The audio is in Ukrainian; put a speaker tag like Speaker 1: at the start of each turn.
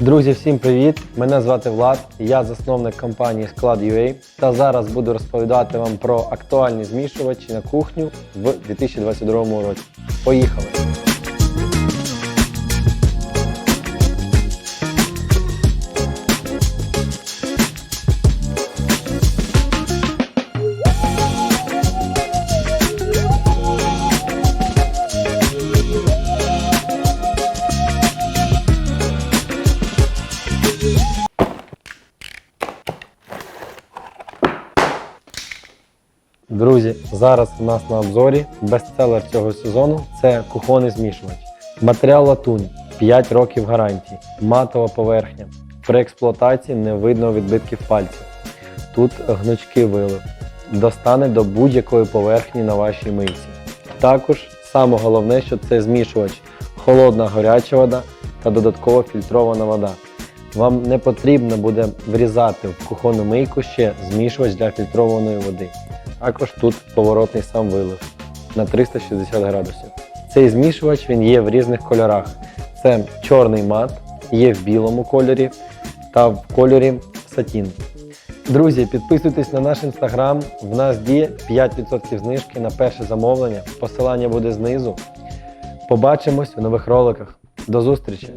Speaker 1: Друзі, всім привіт! Мене звати Влад, я засновник компанії Склад.ua та зараз буду розповідати вам про актуальні змішувачі на кухню в 2022 році. Поїхали! Друзі, зараз у нас на обзорі бестселер цього сезону це кухонний змішувач. Матеріал латунь, 5 років гарантії, матова поверхня. При експлуатації не видно відбитків пальців. Тут гнучки вилив. Достане до будь-якої поверхні на вашій мийці. Також саме головне, що це змішувач холодна гаряча вода та додатково фільтрована вода. Вам не потрібно буде врізати в кухонну мийку ще змішувач для фільтрованої води. Також тут поворотний сам вилив на 360 градусів. Цей змішувач він є в різних кольорах. Це чорний мат, є в білому кольорі та в кольорі сатін. Друзі, підписуйтесь на наш інстаграм. В нас діє 5% знижки на перше замовлення. Посилання буде знизу. Побачимось у нових роликах. До зустрічі!